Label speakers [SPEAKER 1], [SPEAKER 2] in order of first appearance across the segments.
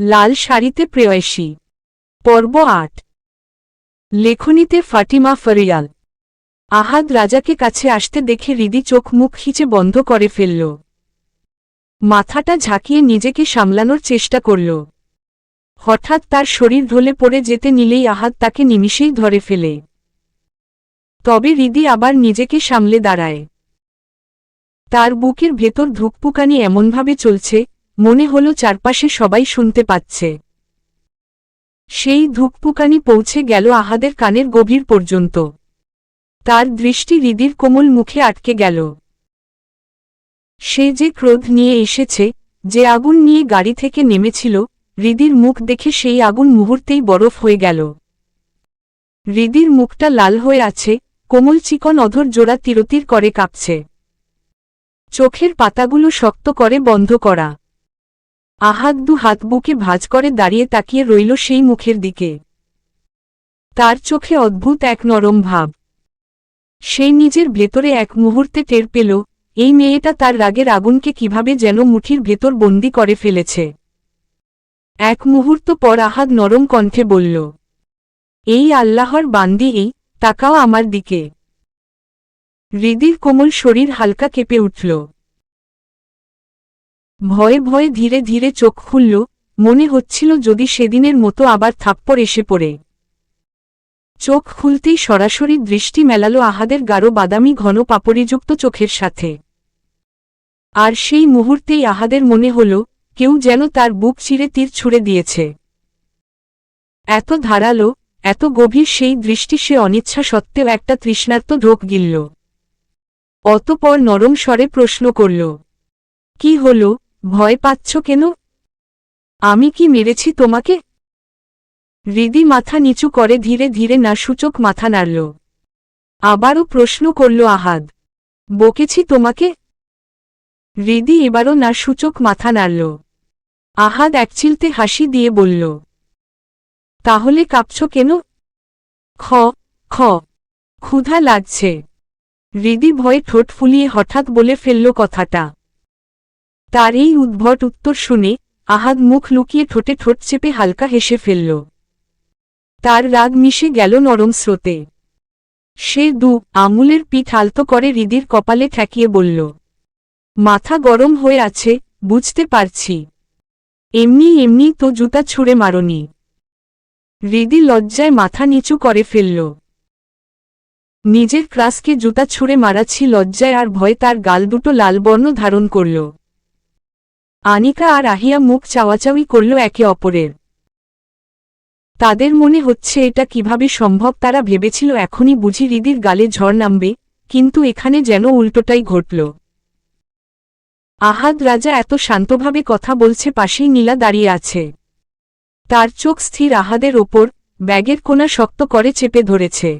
[SPEAKER 1] লাল শাড়িতে প্রেয়সী। পর্ব আট। লেখনীতে ফাটিমা ফরিয়াল। আহাদ রাজাকে কাছে আসতে দেখে হৃদি চোখ মুখ খিচে বন্ধ করে ফেলল। মাথাটা ঝাঁকিয়ে নিজেকে সামলানোর চেষ্টা করল। হঠাৎ তার শরীর ঢলে পড়ে যেতে নিলেই আহাদ তাকে নিমিষেই ধরে ফেলে। তবে হৃদি আবার নিজেকে সামলে দাঁড়ায়। তার বুকের ভেতর ধুকপুকানি এমনভাবে চলছে মনে হল চারপাশে সবাই শুনতে পাচ্ছে। সেই ধুকপুকানি পৌঁছে গেল আহাদের কানের গভীর পর্যন্ত। তার দৃষ্টি হৃদির কোমল মুখে আটকে গেল। সে যে ক্রোধ নিয়ে এসেছে, যে আগুন নিয়ে গাড়ি থেকে নেমেছিল, হৃদির মুখ দেখে সেই আগুন মুহূর্তেই বরফ হয়ে গেল। হৃদির মুখটা লাল হয়ে আছে, কোমল চিকন অধর জোড়া তিরতির করে কাঁপছে। চোখের পাতাগুলো শক্ত করে বন্ধ করা। আহাত দু হাত বুকে ভাজ করে দাঁড়িয়ে তাকিয়ে রইল সেই মুখের দিকে। তার চোখে অদ্ভুত এক নরম ভাব। সেই নিজের ভেতরে এক মুহূর্তে টের পেল, এই মেয়েটা তার রাগের আগুনকে কীভাবে যেন মুঠির ভেতর বন্দি করে ফেলেছে। এক মুহূর্ত পর আহাদ নরম কণ্ঠে বলল, এই আল্লাহর বান্দি, এই, তাকাও আমার দিকে। হৃদির কোমল শরীর হালকা কেঁপে উঠল। ভয়ে ভয়ে ধীরে ধীরে চোখ খুলল, মনে হচ্ছিল যদি সেদিনের মতো আবার থাপ্পড় এসে পড়ে। চোখ খুলতেই সরাসরি দৃষ্টি মেলালো আহাদের গাঢ় বাদামি ঘন পাপড়িযুক্ত চোখের সাথে। আর সেই মুহূর্তেই আহাদের মনে হল, কেউ যেন তার বুক চিরে তীর ছুড়ে দিয়েছে। এত ধারালো, এত গভীর সেই দৃষ্টি সে অনিচ্ছা সত্ত্বেও একটা তৃষ্ণার্ত ঢোক গিলল। অতপর নরম স্বরে প্রশ্ন করল, কি হল? ভয় পাচ্ছ কেন? আমি কি মেরেছি তোমাকে? হৃদি মাথা নিচু করে ধীরে ধীরে না সূচক মাথা নাড়ল। আবারও প্রশ্ন করল আহাদ, বকেছি তোমাকে? হৃদি এবারও না সূচক মাথা নাড়ল। আহাদ একচিলতে হাসি দিয়ে বলল, তাহলে কাঁপছ কেন? খ খ, ক্ষুধা লাগছে। হৃদি ভয়ে ঠোঁট ফুলিয়ে হঠাৎ বলে ফেলল কথাটা। তার এই উদ্ভট উত্তর শুনে আহাদ মুখ লুকিয়ে ঠোঁটে ঠোঁট চেপে হালকা হেসে ফেলল। তার রাগ মিশে গেল নরম স্রোতে। সে দু আঙুলের পিঠ আলতো করে হৃদির কপালে ঠেকিয়ে বলল, মাথা গরম হয়ে আছে, বুঝতে পারছি। এমনি এমনি তো জুতা ছুঁড়ে মারনি হৃদি লজ্জায় মাথা নিচু করে ফেলল। নিজের ক্রাসকে জুতা ছুঁড়ে মারাচ্ছি লজ্জায় আর ভয়ে তার গাল দুটো লাল বর্ণ ধারণ করল। আনিকা আর আহিয়া মুখ চাওয়াচাওয়ি করল একে অপরের। তাদের মনে হচ্ছে এটা কীভাবে সম্ভব তারা ভেবেছিল এখনই বুঝি হৃদির গালে ঝড় নামবে, কিন্তু এখানে যেন উল্টোটাই ঘটল। আহাদ রাজা এত শান্তভাবে কথা বলছে পাশেই নীলা দাঁড়িয়ে আছে। তার চোখ স্থির আহাদের ওপর, ব্যাগের কোনা শক্ত করে চেপে ধরেছে।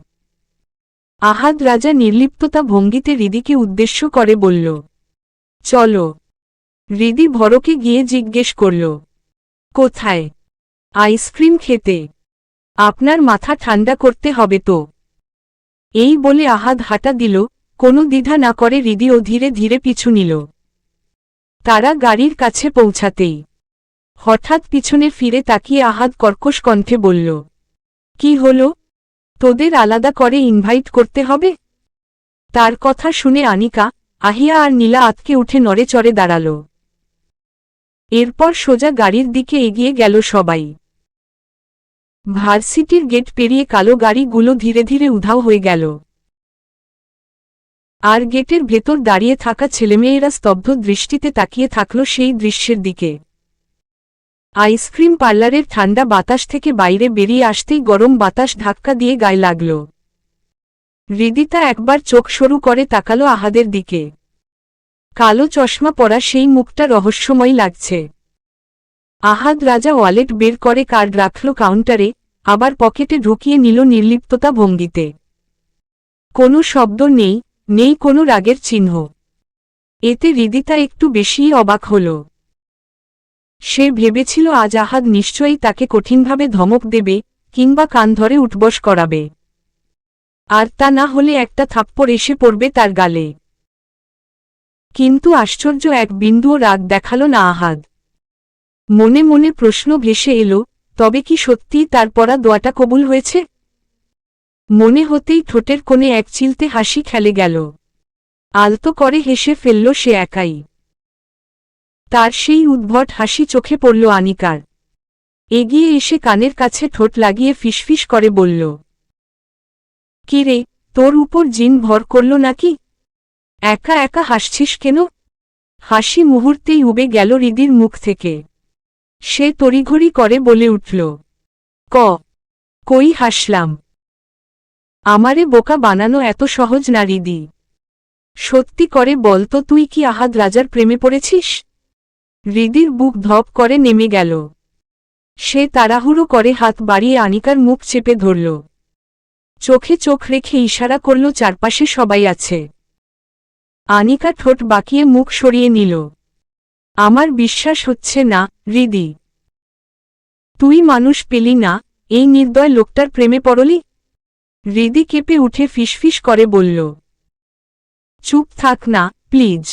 [SPEAKER 1] আহাদ রাজা নির্লিপ্ততা ভঙ্গিতে হৃদিকে উদ্দেশ্য করে বলল, চলো। হৃদি ভরকে গিয়ে জিজ্ঞেস করল, কোথায়? আইসক্রিম খেতে। আপনার মাথা ঠান্ডা করতে হবে তো? এই বলে আহাদ হাঁটা দিল, কোনো দ্বিধা না করে হৃদিও ধীরে ধীরে পিছু নিল। তারা গাড়ির কাছে পৌঁছাতেই, হঠাৎ পিছনে ফিরে তাকিয়ে আহাদ কর্কশ কণ্ঠে বলল, কি হল? তোদের আলাদা করে ইনভাইট করতে হবে? তার কথা শুনে আনিকা, আহিয়া আর নীলা আতকে উঠে নড়ে চড়ে দাঁড়াল। এরপর সোজা গাড়ির দিকে এগিয়ে গেল সবাই। ভার্সিটির গেট পেরিয়ে কালো গাড়িগুলো ধীরে ধীরে উধাও হয়ে গেল। আর গেটের ভেতর দাঁড়িয়ে থাকা ছেলেমেয়েরা স্তব্ধ দৃষ্টিতে তাকিয়ে থাকল সেই দৃশ্যের দিকে। আইসক্রিম পার্লারের ঠান্ডা বাতাস থেকে বাইরে বেরিয়ে আসতেই গরম বাতাস ধাক্কা দিয়ে গায়ে লাগল। হৃদিতা একবার চোখ সরু করে তাকালো আহাদের দিকে। কালো চশমা পরা সেই মুখটা রহস্যময় লাগছে। আহাদ রাজা ওয়ালেট বের করে কার্ড রাখল কাউন্টারে, আবার পকেটে ঢুকিয়ে নিল নির্লিপ্ততা ভঙ্গিতে। কোনো শব্দ নেই নেই কোনো রাগের চিহ্ন। এতে হৃদিতা একটু বেশিই অবাক হল। সে ভেবেছিল আজ আহাদ নিশ্চয়ই তাকে কঠিনভাবে ধমক দেবে, কিংবা কান ধরে উঠবস করাবে। আর তা না হলে একটা থাপ্পড় এসে পড়বে তার গালে। কিন্তু আশ্চর্য এক বিন্দুও রাগ দেখাল না আহাদ। মনে মনে প্রশ্ন ভেসে এলো, তবে কি সত্যিই তার পড়া দোয়াটা কবুল হয়েছে? মনে হতেই ঠোঁটের কোণে এক চিলতে হাসি খেলে গেল। আলতো করে হেসে ফেলল সে একাই। তার সেই উদ্ভট হাসি চোখে পড়ল আনিকার। এগিয়ে এসে কানের কাছে ঠোঁট লাগিয়ে ফিসফিস করে বলল কিরে তোর উপর জিন ভর করল নাকি? একা একা হাসছিস কেন? হাসি মুহূর্তেই উবে গেল রিদির মুখ থেকে। সে তড়িঘড়ি করে বলে উঠল, ক, কই হাসলাম? আমারে বোকা বানানো এত সহজ না রিদি। সত্যি করে বলতো তুই কি আহাদ রাজার প্রেমে পড়েছিস? হৃদির বুক ধপ করে নেমে গেল। সে তাড়াহুড়ো করে হাত বাড়িয়ে আনিকার মুখ চেপে ধরল। চোখে চোখ রেখে ইশারা করল, চারপাশে সবাই আছে। আনিকা ঠোঁট বাঁকিয়ে মুখ সরিয়ে নিল। আমার বিশ্বাস হচ্ছে না, হৃদি। তুই মানুষ পেলি না, এই নির্দয় লোকটার প্রেমে পড়লি? হৃদি কেঁপে উঠে ফিসফিস করে বলল, চুপ থাক না, প্লিজ।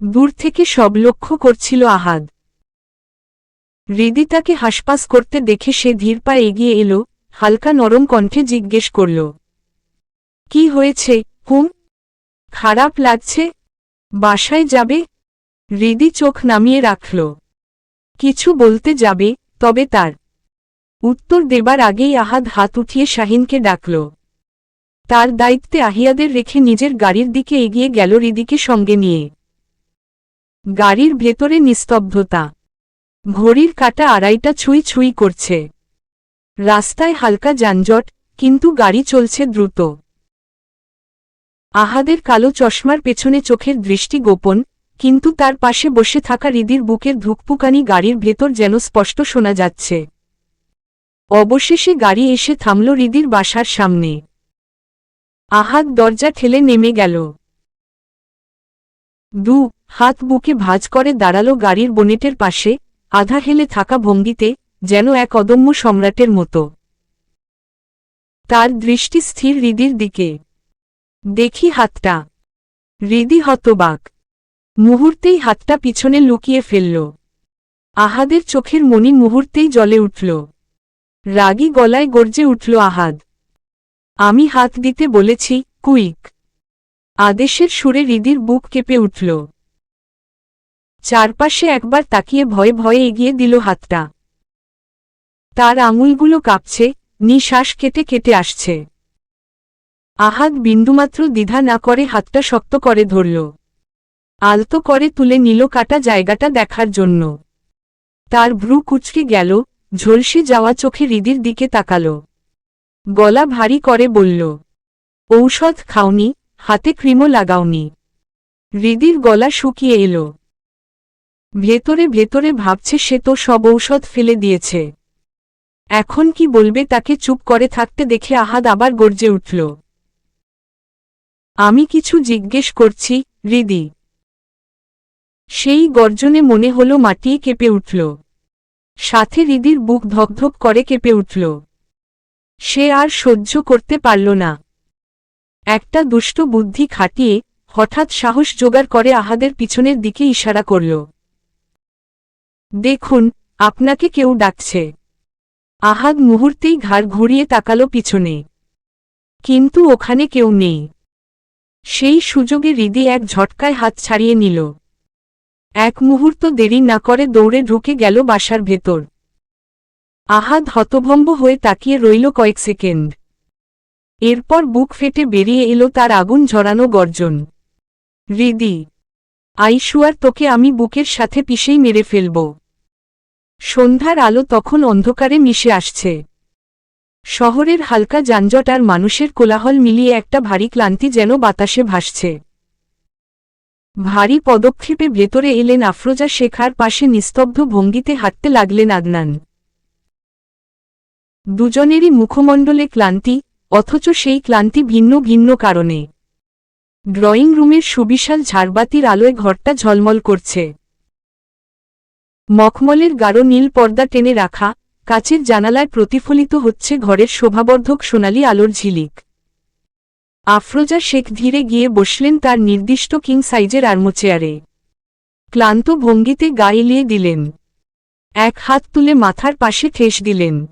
[SPEAKER 1] দূর থেকে সব লক্ষ্য করছিল আহাদ। হৃদি তাকে হাসপাস করতে দেখে সে ধীর পা এগিয়ে এলো, হালকা নরম কণ্ঠে জিজ্ঞেস করল, কি হয়েছে, হুম? খারাপ লাগছে। বাসায় যাবে। হৃদি চোখ নামিয়ে রাখল। কিছু বলতে যাবে, তবে তার। উত্তর দেবার আগেই আহাদ হাত উঠিয়ে শাহিনকে ডাকল। তার দায়িত্বে আহিয়াদের রেখে নিজের গাড়ির দিকে এগিয়ে গেল হৃদিকে সঙ্গে নিয়ে। গাড়ির ভেতরে নিস্তব্ধতা। ঘড়ির কাটা আড়াইটা ছুঁই ছুঁই করছে। রাস্তায় হালকা যানজট, কিন্তু গাড়ি চলছে দ্রুত। আহাদের কালো চশমার পেছনে চোখের দৃষ্টি গোপন, কিন্তু তার পাশে বসে থাকা রিদির বুকের ধুকপুকানি গাড়ির ভেতর যেন স্পষ্ট শোনা যাচ্ছে। অবশেষে গাড়ি এসে থামল রিদির বাসার সামনে। আহাদ দরজা ঠেলে নেমে গেল। দু, হাত বুকে ভাজ করে দাঁড়াল গাড়ির বনেটের পাশে, আধা হেলে থাকা ভঙ্গিতে, যেন এক অদম্য সম্রাটের মতো। তার দৃষ্টি স্থির হৃদির দিকে। দেখি হাতটা। হৃদি হতবাক। মুহূর্তেই হাতটা পিছনে লুকিয়ে ফেলল। আহাদের চোখের মনি মুহূর্তেই জলে উঠল। রাগী গলায় গর্জে উঠল আহাদ। আমি হাত দিতে বলেছি, কুইক। আদেশের সুরে হৃদির বুক কেঁপে উঠল। চারপাশে একবার তাকিয়ে ভয়ে ভয়ে এগিয়ে দিল হাতটা। তার আঙুলগুলো কাঁপছে, নিঃশ্বাস কেটে কেটে আসছে। আহাদ বিন্দুমাত্র দ্বিধা না করে হাতটা শক্ত করে ধরল। আলতো করে তুলে নিল কাটা জায়গাটা দেখার জন্য। তার ভ্রু কুচকে গেল, ঝলসে যাওয়া চোখে হৃদির দিকে তাকাল। গলা ভারী করে বলল, ঔষধ খাওনি, হাতে ক্রিমও লাগাওনি। হৃদির গলা শুকিয়ে এলো। ভেতরে ভেতরে ভাবছে সে তো সব ঔষধ ফেলে দিয়েছে। এখন কি বলবে তাকে চুপ করে থাকতে দেখে আহাদ আবার গর্জে উঠল। আমি কিছু জিজ্ঞেস করছি হৃদি সেই গর্জনে মনে হল মাটি কেঁপে উঠল। সাথে হৃদির বুক ধকধক করে কেঁপে উঠল। সে আর সহ্য করতে পারল না। একটা দুষ্ট বুদ্ধি খাটিয়ে হঠাৎ সাহস জোগাড় করে আহাদের পিছনের দিকে ইশারা করল। দেখুন, আপনাকে কেউ ডাকছে। আহাদ মুহূর্তেই ঘাড় ঘুরিয়ে তাকালো পিছনে। কিন্তু ওখানে কেউ নেই। সেই সুযোগে হৃদি এক ঝটকায় হাত ছাড়িয়ে নিল। এক মুহূর্ত দেরি না করে দৌড়ে ঢুকে গেল বাসার ভেতর। আহাদ হতভম্ব হয়ে তাকিয়ে রইল কয়েক সেকেন্ড। এরপর বুক ফেটে বেরিয়ে এলো তার আগুন ঝরানো গর্জন। হৃদি আইসুয়ার তোকে আমি বুকের সাথে পিষেই মেরে ফেলব। সন্ধ্যার আলো তখন অন্ধকারে মিশে আসছে। শহরের হালকা যানজট আর মানুষের কোলাহল মিলিয়ে একটা ভারী ক্লান্তি যেন বাতাসে ভাসছে। ভারী পদক্ষেপে ভেতরে এলেন আফরোজা শেখার পাশে নিস্তব্ধ ভঙ্গিতে হাঁটতে লাগলেন আদনান। দুজনেরই মুখমণ্ডলে ক্লান্তি, অথচ সেই ক্লান্তি ভিন্ন ভিন্ন কারণে। ড্রয়িং রুমের সুবিশাল ঝাড়বাতির আলোয় ঘরটা ঝলমল করছে। মখমলের গাঢ় নীল পর্দা টেনে রাখা কাচের জানালায় প্রতিফলিত হচ্ছে ঘরের শোভাবর্ধক সোনালি আলোর ঝিলিক। আফরোজা শেখ ধীরে গিয়ে বসলেন তার নির্দিষ্ট কিং সাইজের আর্মোচেয়ারে। ক্লান্ত ভঙ্গিতে গা এলিয়ে দিলেন। এক হাত তুলে মাথার পাশে ঠেস দিলেন।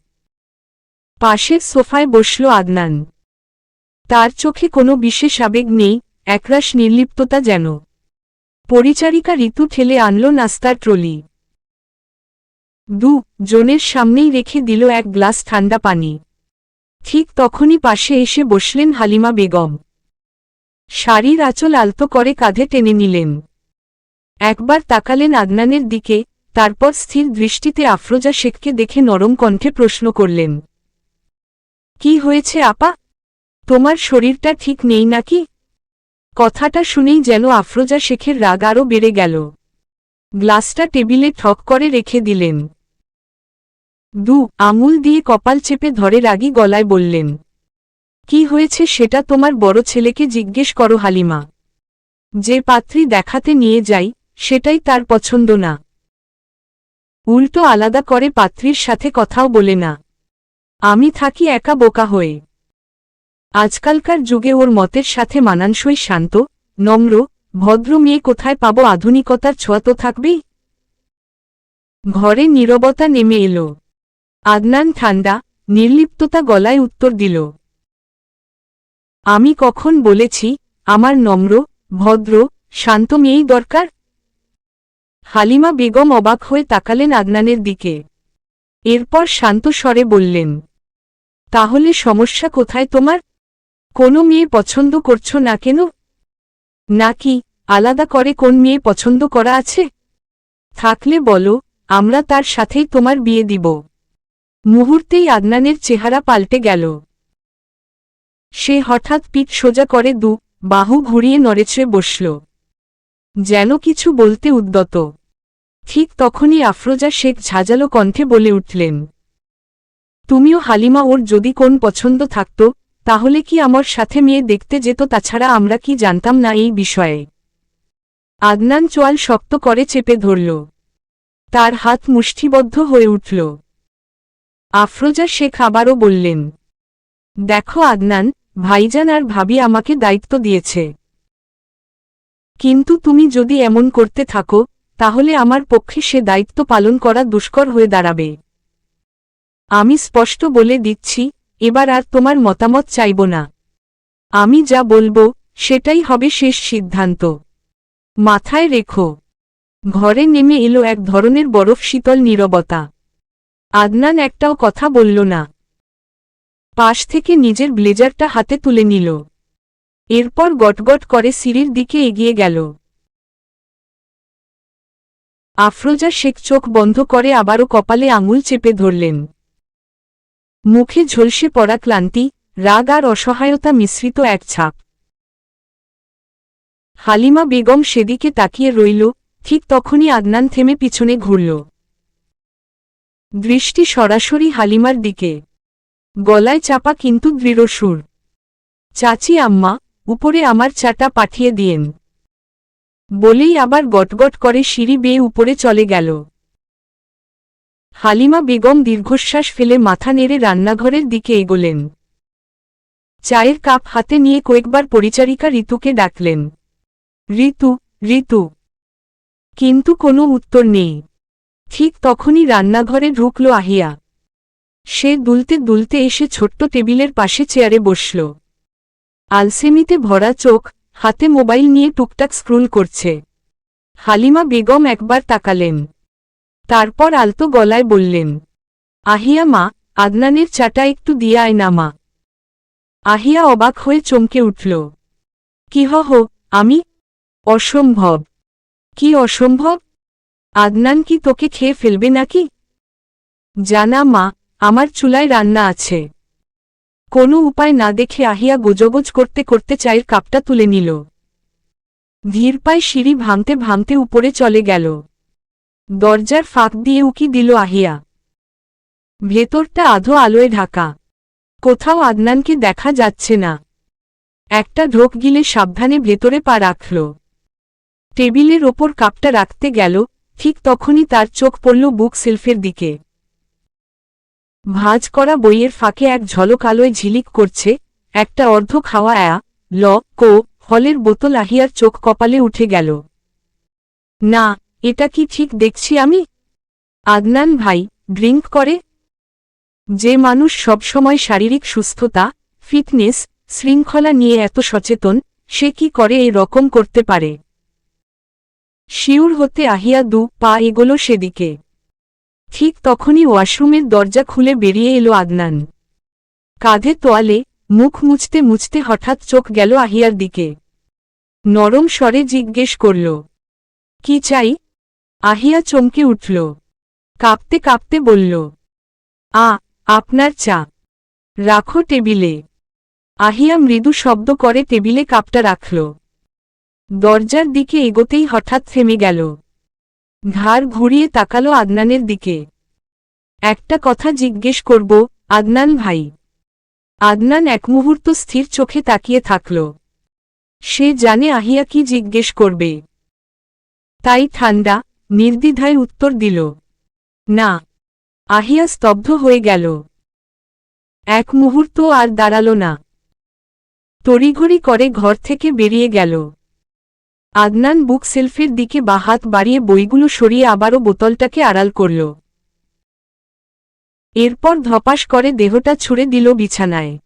[SPEAKER 1] পাশের সোফায় বসল আদনান। তার চোখে কোনো বিশেষ আবেগ নেই, একরাশ নির্লিপ্ততা যেন। পরিচারিকা ঋতু ঠেলে আনল নাস্তার ট্রলি। দু, জনের সামনেই রেখে দিল এক গ্লাস ঠান্ডা পানি। ঠিক তখনই পাশে এসে বসলেন হালিমা বেগম। শাড়ির আঁচল আলতো করে কাঁধে টেনে নিলেন। একবার তাকালেন আদনানের দিকে, তারপর স্থির দৃষ্টিতে আফরোজা শেখকে দেখে নরম কণ্ঠে প্রশ্ন করলেন, কি হয়েছে আপা? তোমার শরীরটা ঠিক নেই নাকি? কথাটা শুনেই যেন আফরোজা শেখের রাগ আরও বেড়ে গেল। গ্লাসটা টেবিলে ঠক করে রেখে দিলেন। দু, আঙুল দিয়ে কপাল চেপে ধরে রাগী গলায় বললেন, কি হয়েছে সেটা তোমার বড় ছেলেকে জিজ্ঞেস করো, হালিমা। যে পাত্রী দেখাতে নিয়ে যাই, সেটাই তার পছন্দ না। উল্টো আলাদা করে পাত্রীর সাথে কথাও বলে না। আমি থাকি একা বোকা হয়ে। আজকালকার যুগে ওর মতের সাথে মানানসই শান্ত, নম্র, ভদ্র মেয়ে কোথায় পাব আধুনিকতার ছোঁয়া তো থাকবেই? ঘরে নীরবতা নেমে এলো। আদনান ঠান্ডা নির্লিপ্ততা গলায় উত্তর দিল, আমি কখন বলেছি, আমার নম্র, ভদ্র, শান্ত মেয়েই দরকার? হালিমা বেগম অবাক হয়ে তাকালেন আদনানের দিকে। এরপর শান্ত স্বরে বললেন, তাহলে সমস্যা কোথায় তোমার? কোনো মেয়ে পছন্দ করছ না কেন? নাকি আলাদা করে কোন মেয়ে পছন্দ করা আছে? থাকলে বলো, আমরা তার সাথেই তোমার বিয়ে দিব। মুহূর্তেই আদনানের চেহারা পাল্টে গেল। সে হঠাৎ পিঠ সোজা করে দু, বাহু ঘুরিয়ে নড়েচড়ে বসল। যেন কিছু বলতে উদ্যত। ঠিক তখনই আফরোজা শেখ ঝাঁঝালো কণ্ঠে বলে উঠলেন, তুমিও হালিমা ওর যদি কোন পছন্দ থাকত, তাহলে কি আমার সাথে মেয়ে দেখতে যেত? তাছাড়া আমরা কি জানতাম না এই বিষয়ে? আদনান চোয়াল শক্ত করে চেপে ধরল। তার হাত মুষ্টিবদ্ধ হয়ে উঠল। আফরোজা শেখ আবারও বললেন, দেখো আদনান, ভাইজান আর ভাবি আমাকে দায়িত্ব দিয়েছে। কিন্তু তুমি যদি এমন করতে থাকো, তাহলে আমার পক্ষে সে দায়িত্ব পালন করা দুষ্কর হয়ে দাঁড়াবে। আমি স্পষ্ট বলে দিচ্ছি, এবার আর তোমার মতামত চাইব না। আমি যা বলব, সেটাই হবে শেষ সিদ্ধান্ত। মাথায় রেখো। ঘরে নেমে এলো এক ধরনের বরফ শীতল নীরবতা। আদনান একটাও কথা বলল না। পাশ থেকে নিজের ব্লেজারটা হাতে তুলে নিল। এরপর গটগট করে সিঁড়ির দিকে এগিয়ে গেল। আফরোজা শেখ চোখ বন্ধ করে আবারও কপালে আঙুল চেপে ধরলেন। মুখে ঝলসে পড়া ক্লান্তি, রাগ আর অসহায়তা মিশ্রিত এক ছাপ। হালিমা বেগম সেদিকে তাকিয়ে রইল, ঠিক তখনই আদনান থেমে পিছনে ঘুরল। দৃষ্টি সরাসরি হালিমার দিকে। গলায় চাপা কিন্তু দৃঢ় সুর। চাচি, আম্মা, উপরে আমার চাটা পাঠিয়ে দিয়েন। বলেই আবার গটগট করে সিঁড়ি বেয়ে উপরে চলে গেল। হালিমা বেগম দীর্ঘশ্বাস ফেলে মাথা নেড়ে রান্নাঘরের দিকে এগোলেন। চায়ের কাপ হাতে নিয়ে কয়েকবার পরিচারিকা ঋতুকে ডাকলেন। ঋতু ঋতু। কিন্তু কোনো উত্তর নেই। ঠিক তখনই রান্নাঘরে ঢুকল আহিয়া। সে দুলতে দুলতে এসে ছোট্ট টেবিলের পাশে চেয়ারে বসল। আলসেমিতে ভরা চোখ, হাতে মোবাইল নিয়ে টুকটাক স্ক্রুল করছে। হালিমা বেগম একবার তাকালেন। তারপর আলতো গলায় বললেন, আহিয়া মা, আদনানের চাটা একটু দিয়ে আয় না মা। আহিয়া অবাক হয়ে চমকে উঠল, কি হ আমি? অসম্ভব। কি অসম্ভব? আদনান কি তোকে খেয়ে ফেলবে নাকি? জানা মা, আমার চুলায় রান্না আছে। কোনো উপায় না দেখে আহিয়া গোজগোজ করতে করতে চায়ের কাপটা তুলে নিল। ধীর পায়ে সিঁড়ি ভাঙতে ভাঙতে উপরে চলে গেল। দরজার ফাঁক দিয়ে উকি দিল আহিয়া। ভেতরটা আধো আলোয় ঢাকা। কোথাও আদনানকে দেখা যাচ্ছে না। একটা ঢোক গিলে সাবধানে ভেতরে পা রাখল। টেবিলের ওপর কাপটা রাখতে গেল ঠিক তখনই তার চোখ পড়ল বুক সেলফের দিকে। ভাঁজ করা বইয়ের ফাঁকে এক ঝলক আলোয় ঝিলিক করছে, একটা অর্ধ খাওয়া অ্যা, ল, কো, হলের বোতল আহিয়ার চোখ কপালে উঠে গেল। না, এটা কি ঠিক দেখছি আমি? আদনান ভাই ড্রিঙ্ক করে? যে মানুষ সবসময় শারীরিক সুস্থতা, ফিটনেস, শৃঙ্খলা নিয়ে এত সচেতন, সে কি করে এই রকম করতে পারে? শিউর হতে আহিয়া দু পা এগোল সেদিকে। ঠিক তখনই ওয়াশরুমের দরজা খুলে বেরিয়ে এলো আদনান। কাঁধে তোয়ালে মুখ মুছতে মুছতে হঠাৎ চোখ গেল আহিয়ার দিকে। নরম স্বরে জিজ্ঞেস করল, কি চাই? আহিয়া চমকে উঠল, কাঁপতে কাঁপতে বলল, আ, আপনার চা। রাখো টেবিলে। আহিয়া মৃদু শব্দ করে টেবিলে কাপটা রাখল। দরজার দিকে এগোতেই হঠাৎ থেমে গেল। ঘাড় ঘুরিয়ে তাকালো আদনানের দিকে। একটা কথা জিজ্ঞেস করব, আদনান ভাই। আদনান এক মুহূর্ত স্থির চোখে তাকিয়ে থাকল। সে জানে আহিয়া কি জিজ্ঞেস করবে। তাই ঠান্ডা নির্দ্বিধায় উত্তর দিল, না। আহিয়া স্তব্ধ হয়ে গেল। এক মুহূর্ত আর দাঁড়াল না। তড়িঘড়ি করে ঘর থেকে বেরিয়ে গেল। আদনান বুক সেলফের দিকে বা হাত বাড়িয়ে বইগুলো সরিয়ে আবারও বোতলটাকে আড়াল করল। এরপর ধপাস করে দেহটা ছুড়ে দিল বিছানায়।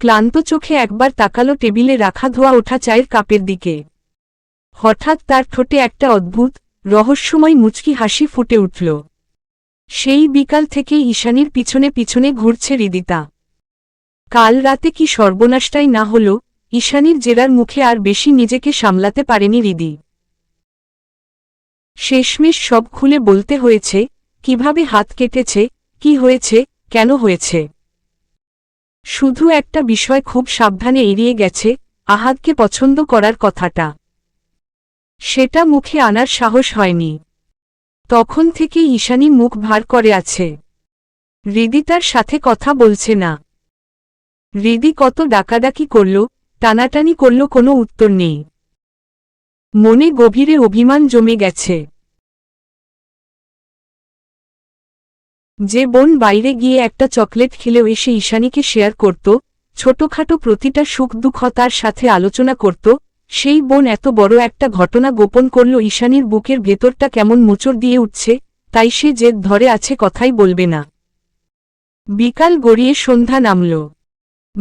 [SPEAKER 1] ক্লান্ত চোখে একবার তাকালো টেবিলে রাখা ধোয়া ওঠা চায়ের কাপের দিকে। হঠাৎ তার ঠোঁটে একটা অদ্ভুত, রহস্যময় মুচকি হাসি ফুটে উঠল। সেই বিকাল থেকে ঈশানির পিছনে পিছনে ঘুরছে রিদিতা। কাল রাতে কি সর্বনাশটাই না হল ঈশানীর জেরার মুখে আর বেশি নিজেকে সামলাতে পারেনি রিদি। শেষমেশ সব খুলে বলতে হয়েছে, কীভাবে হাত কেটেছে, কি হয়েছে, কেন হয়েছে? শুধু একটা বিষয় খুব সাবধানে এড়িয়ে গেছে আহাদকে পছন্দ করার কথাটা। সেটা মুখে আনার সাহস হয়নি। তখন থেকে ঈশানি মুখ ভার করে আছে। হৃদি তার সাথে কথা বলছে না। হৃদি কত ডাকাডাকি করল টানাটানি করল, কোনো উত্তর নেই। মনে গভীরে অভিমান জমে গেছে। যে বোন বাইরে গিয়ে একটা চকলেট খেলেও এসে ঈশানীকে শেয়ার করত, ছোটখাটো প্রতিটা সুখ দুঃখ তার সাথে আলোচনা করত, সেই বোন এত বড় একটা ঘটনা গোপন করল, ঈশানীর বুকের ভেতরটা কেমন মোচড় দিয়ে উঠছে, তাই সে জেদ ধরে আছে, কথাই বলবে না। বিকাল গড়িয়ে সন্ধ্যা নামল।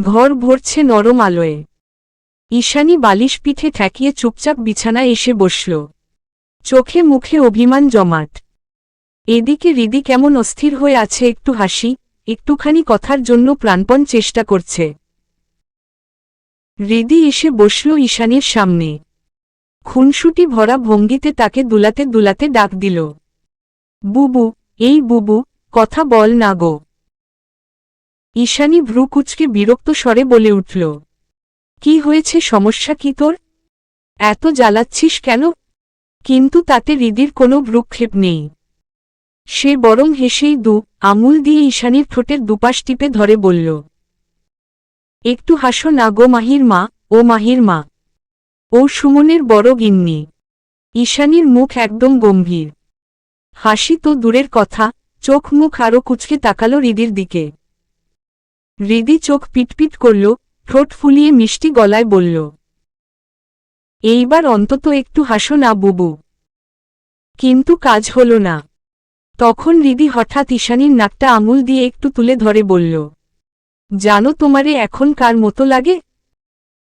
[SPEAKER 1] ঘর ভরছে নরম আলোয়। ঈশানী বালিশ পিঠে ঠেকিয়ে চুপচাপ বিছানায় এসে বসল। চোখে মুখে অভিমান জমাট। এদিকে রিদি কেমন অস্থির হয়ে আছে একটু হাসি, একটুখানি কথার জন্য প্রাণপণ চেষ্টা করছে। রিদি এসে বসল ঈশানীর সামনে। খুনসুটি ভরা ভঙ্গিতে তাকে দুলাতে দুলাতে ডাক দিল। বুবু, এই বুবু, কথা বল না গো। ঈশানী ভ্রুকুচকে বিরক্ত স্বরে বলে উঠল। কি হয়েছে, সমস্যা কি তোর? এত জ্বালাচ্ছিস কেন? কিন্তু তাতে হৃদির কোনো ভ্রুক্ষেপ নেই। সে বরং হেসেই দু আমুল দিয়ে ঈশানীর ঠোঁটের দুপাশ টিপে ধরে বলল, একটু হাসো না গো মাহির মা, ও মাহির মা। ও সুমনের বড় গিন্নি। ঈশানীর মুখ একদম গম্ভীর। হাসি তো দূরের কথা, চোখ মুখ আরও কুচকে তাকালো হৃদির দিকে। হৃদি চোখ পিটপিট করল ঠোঁট ফুলিয়ে মিষ্টি গলায় বলল, এইবার অন্তত একটু হাসো না, বুবু। কিন্তু কাজ হল না তখন হৃদি হঠাৎ ঈশানীর নাকটা আঙুল দিয়ে একটু তুলে ধরে বলল, জানো তোমারে এখন কার মতো লাগে?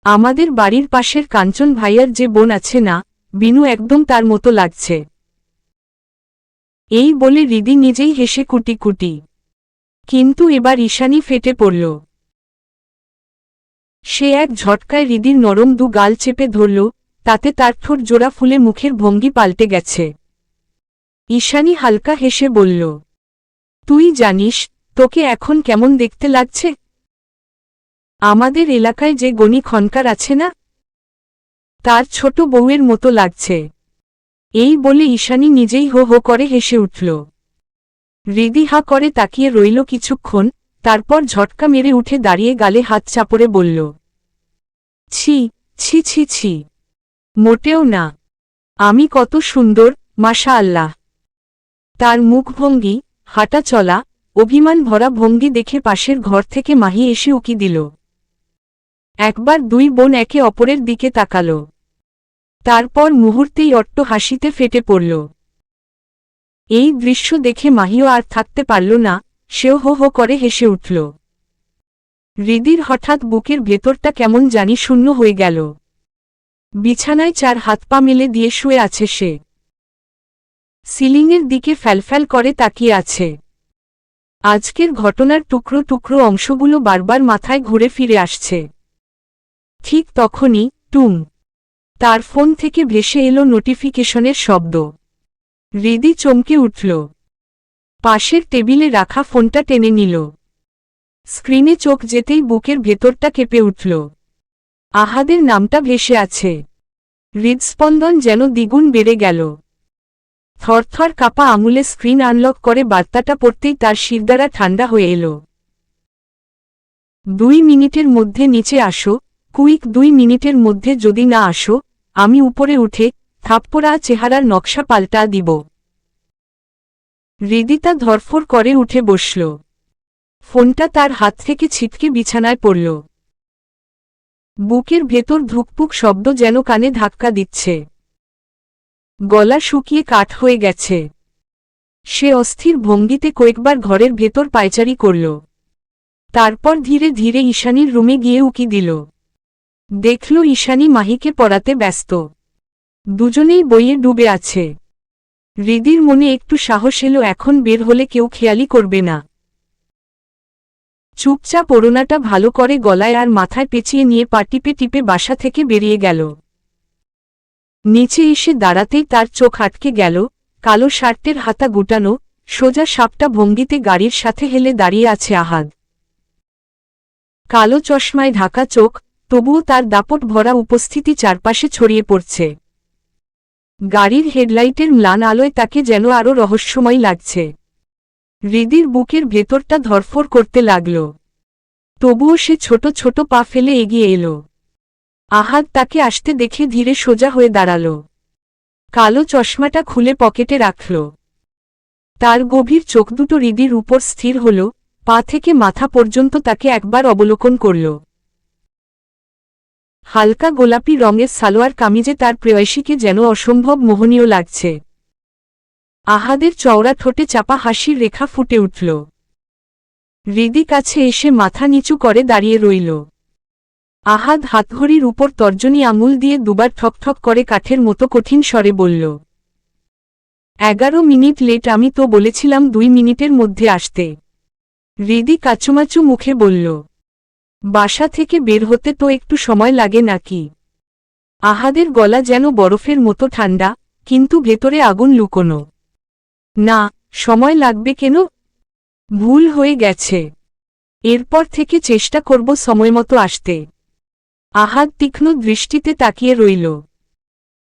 [SPEAKER 1] আমাদের বাড়ির পাশের কাঞ্চন ভাইয়ার যে বোন আছে না, বিনু একদম তার মতো লাগছে। এই বলে হৃদি নিজেই হেসে কুটি কুটি কিন্তু এবার ঈশানী ফেটে পড়ল। সে এক ঝটকায় হৃদির নরম দু গাল চেপে ধরল, তাতে তার ঠোঁট জোড়া ফুলে মুখের ভঙ্গি পাল্টে গেছে। ঈশানি হালকা হেসে বলল, তুই জানিস, তোকে এখন কেমন দেখতে লাগছে? আমাদের এলাকায় যে গণি খনকার আছে না? তার ছোট বউয়ের মতো লাগছে। এই বলে ঈশানি নিজেই হো হো করে হেসে উঠল। হৃদি হা করে তাকিয়ে রইল কিছুক্ষণ তারপর ঝটকা মেরে উঠে দাঁড়িয়ে গালে হাত চাপড়ে বলল, ছি ছি ছি ছি। মোটেও না। আমি কত সুন্দর মাশা আল্লাহ তার মুখভঙ্গি হাঁটা চলা, অভিমান ভরা ভঙ্গি দেখে পাশের ঘর থেকে মাহি এসে উকি দিল। একবার দুই বোন একে অপরের দিকে তাকাল। তারপর মুহূর্তেই অট্ট হাসিতে ফেটে পড়ল। এই দৃশ্য দেখে মাহিও আর থাকতে পারল না সেও হো হো করে হেসে উঠল। হৃদির হঠাৎ বুকের ভেতরটা কেমন জানি শূন্য হয়ে গেল। বিছানায় চার হাত পা মেলে দিয়ে শুয়ে আছে সে। সিলিংয়ের দিকে ফ্যালফ্যাল করে তাকিয়ে আছে। আজকের ঘটনার টুকরো টুকরো অংশগুলো বারবার মাথায় ঘুরে ফিরে আসছে। ঠিক তখনই, টুম, তার ফোন থেকে ভেসে এলো নোটিফিকেশনের শব্দ। হৃদি চমকে উঠল। পাশের টেবিলে রাখা ফোনটা টেনে নিল। স্ক্রিনে চোখ যেতেই বুকের ভেতরটা কেঁপে উঠল। আহাদের নামটা ভেসে আছে। হৃদস্পন্দন যেন দ্বিগুণ বেড়ে গেল। থরথর কাপা আঙুলে স্ক্রিন আনলক করে বার্তাটা পড়তেই তার শিরদারা ঠান্ডা হয়ে এলো। দুই মিনিটের মধ্যে নিচে আসো, কুইক দুই মিনিটের মধ্যে যদি না আসো, আমি উপরে উঠে থাপ্পড়া চেহারার নকশা পাল্টা দিব। হৃদিতা ধরফর করে উঠে বসল। ফোনটা তার হাত থেকে ছিটকে বিছানায় পড়ল। বুকের ভেতর ধুকপুক শব্দ যেন কানে ধাক্কা দিচ্ছে। গলা শুকিয়ে কাঠ হয়ে গেছে। সে অস্থির ভঙ্গিতে কয়েকবার ঘরের ভেতর পায়চারি করল। তারপর ধীরে ধীরে ঈশানীর রুমে গিয়ে উকি দিল। দেখল ঈশানী মাহিকে পড়াতে ব্যস্ত। দুজনেই বইয়ে ডুবে আছে। হৃদির মনে একটু সাহস এলো, এখন বের হলে কেউ খেয়ালি করবে না। চুপচাপ ওড়নাটা ভালো করে গলায় আর মাথায় পেঁচিয়ে নিয়ে পা টিপে টিপে বাসা থেকে বেরিয়ে গেল। নিচে এসে দাঁড়াতেই তার চোখ আটকে গেল, কালো শার্টের হাতা গুটানো, সোজা সাপটা ভঙ্গিতে গাড়ির সাথে হেলে দাঁড়িয়ে আছে আহাদ। কালো চশমায় ঢাকা চোখ, তবুও তার দাপট ভরা উপস্থিতি চারপাশে ছড়িয়ে পড়ছে। গাড়ির হেডলাইটের ম্লান আলোয় তাকে যেন আরও রহস্যময় লাগছে। হৃদির বুকের ভেতরটা ধরফর করতে লাগল। তবুও সে ছোট ছোট পা ফেলে এগিয়ে এলো। আহাদ তাকে আসতে দেখে ধীরে সোজা হয়ে দাঁড়াল। কালো চশমাটা খুলে পকেটে রাখল। তার গভীর চোখ দুটো হৃদির উপর স্থির হল, পা থেকে মাথা পর্যন্ত তাকে একবার অবলোকন করল। হালকা গোলাপি রঙের সালোয়ার কামিজে তার প্রেয়সীকে যেন অসম্ভব মোহনীয় লাগছে। আহাদের চওড়া ঠোঁটে চাপা হাসির রেখা ফুটে উঠল। হৃদি কাছে এসে মাথা নিচু করে দাঁড়িয়ে রইল। আহাদ হাতঘড়ির উপর তর্জনী আঙুল দিয়ে দুবার ঠকঠক করে কাঠের মতো কঠিন স্বরে বলল, এগারো মিনিট লেট, আমি তো বলেছিলাম দুই মিনিটের মধ্যে আসতে। হৃদি কাচুমাচু মুখে বলল বাসা থেকে বের হতে তো একটু সময় লাগে নাকি? আহাদের গলা যেন বরফের মতো ঠান্ডা, কিন্তু ভেতরে আগুন লুকোনো। না, সময় লাগবে কেন? ভুল হয়ে গেছে। এরপর থেকে চেষ্টা করব সময়মতো আসতে। আহাদ তীক্ষ্ণ দৃষ্টিতে তাকিয়ে রইল।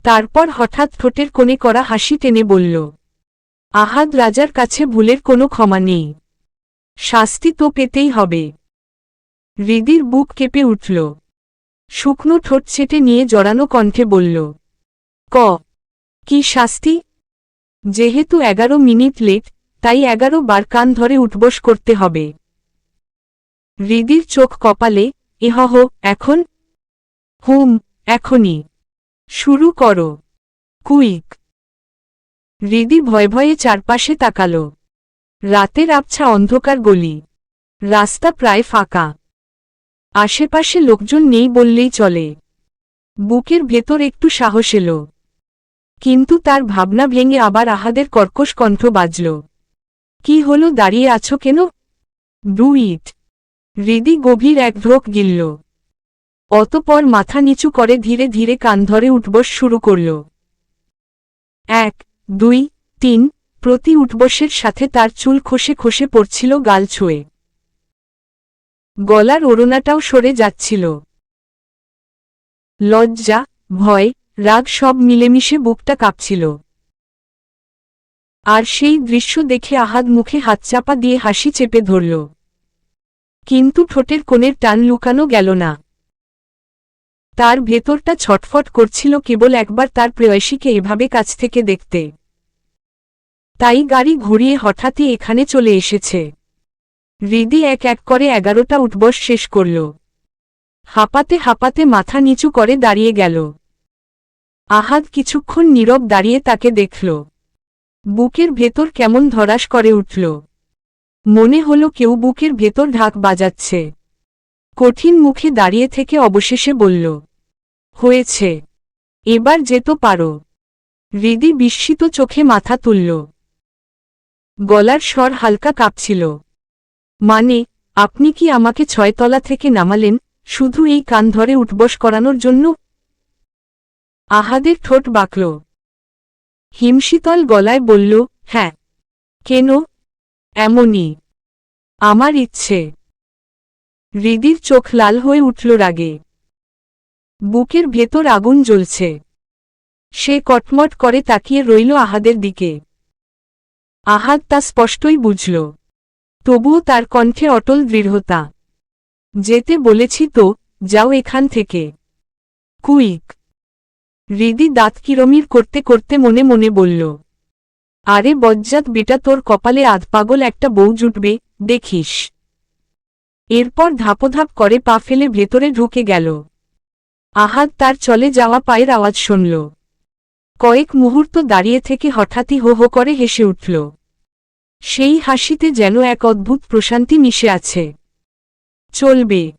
[SPEAKER 1] তারপর হঠাৎ ঠোঁটের কোণে করা হাসি টেনে বলল, আহাদ রাজার কাছে ভুলের কোনো ক্ষমা নেই। শাস্তি তো পেতেই হবে। হৃদির বুক কেঁপে উঠল। শুকনো ঠোঁট ছেটে নিয়ে জড়ানো কণ্ঠে বলল, ক, কি শাস্তি? যেহেতু এগারো মিনিট লেট, তাই এগারো বার কান ধরে উঠবস করতে হবে। রিদির চোখ কপালে এহহ এখন? হুম, এখনই। শুরু করো। কুইক। রিদি ভয় ভয়ে চারপাশে তাকাল। রাতের আবছা অন্ধকার গলি। রাস্তা প্রায় ফাঁকা। আশেপাশে লোকজন নেই বললেই চলে। বুকের ভেতর একটু সাহস এলো। কিন্তু তার ভাবনা ভেঙে আবার আহাদের কর্কশ কণ্ঠ বাজল। কি হলো, দাঁড়িয়ে আছো কেন? ডু ইট হৃদি গভীর এক ঢোক গিলল। অতপর মাথা নিচু করে ধীরে ধীরে কান ধরে উঠবস শুরু করল। এক, দুই, তিন, প্রতি উঠবসের সাথে তার চুল খসে খসে পড়ছিল গাল ছুঁয়ে। গলার ওড়নাটাও সরে যাচ্ছিল। লজ্জা, ভয়, রাগ সব মিলেমিশে বুকটা কাঁপছিল। আর সেই দৃশ্য দেখে আহাদ মুখে হাতচাপা দিয়ে হাসি চেপে ধরল। কিন্তু ঠোঁটের কোণের টান লুকানো গেল না। তার ভেতরটা ছটফট করছিল কেবল একবার তার প্রেয়সীকে এভাবে কাছ থেকে দেখতে। তাই গাড়ি ঘুরিয়ে হঠাৎই এখানে চলে এসেছে। হৃদি এক এক করে এগারোটা উঠবস শেষ করল। হাঁপাতে হাঁপাতে মাথা নিচু করে দাঁড়িয়ে গেল। আহাদ কিছুক্ষণ নীরব দাঁড়িয়ে তাকে দেখল। বুকের ভেতর কেমন ধরাস করে উঠল। মনে হল কেউ বুকের ভেতর ঢাক বাজাচ্ছে। কঠিন মুখে দাঁড়িয়ে থেকে অবশেষে বলল, হয়েছে। এবার যেত পারো। হৃদি বিস্মিত চোখে মাথা তুলল। গলার স্বর হালকা কাঁপছিল। মানে আপনি কি আমাকে ছয়তলা থেকে নামালেন, শুধু এই কান ধরে উঠবস করানোর জন্য? আহাদের ঠোঁট বাঁকল। হিমশীতল গলায় বলল হ্যাঁ। কেন? এমনই। আমার ইচ্ছে। হৃদির চোখ লাল হয়ে উঠল রাগে। বুকের ভেতর আগুন জ্বলছে। সে কটমট করে তাকিয়ে রইল আহাদের দিকে। আহাদ তা স্পষ্টই বুঝল। তবুও তার কণ্ঠে অটল দৃঢ়তা। যেতে বলেছি তো, যাও এখান থেকে। কুইক। হৃদি দাঁত কিরমির করতে করতে মনে মনে বলল। আরে বজ্জাত বেটা, তোর কপালে আধ পাগল একটা বউ জুটবে, দেখিস। এরপর ধাপধাপ করে পা ফেলে ভেতরে ঢুকে গেল। আহাদ তার চলে যাওয়া পায়ের আওয়াজ শুনল। কয়েক মুহূর্ত দাঁড়িয়ে থেকে হঠাৎই হো হো করে হেসে উঠল। সেই হাসিতে যেন এক অদ্ভুত প্রশান্তি মিশে আছে। চলবে।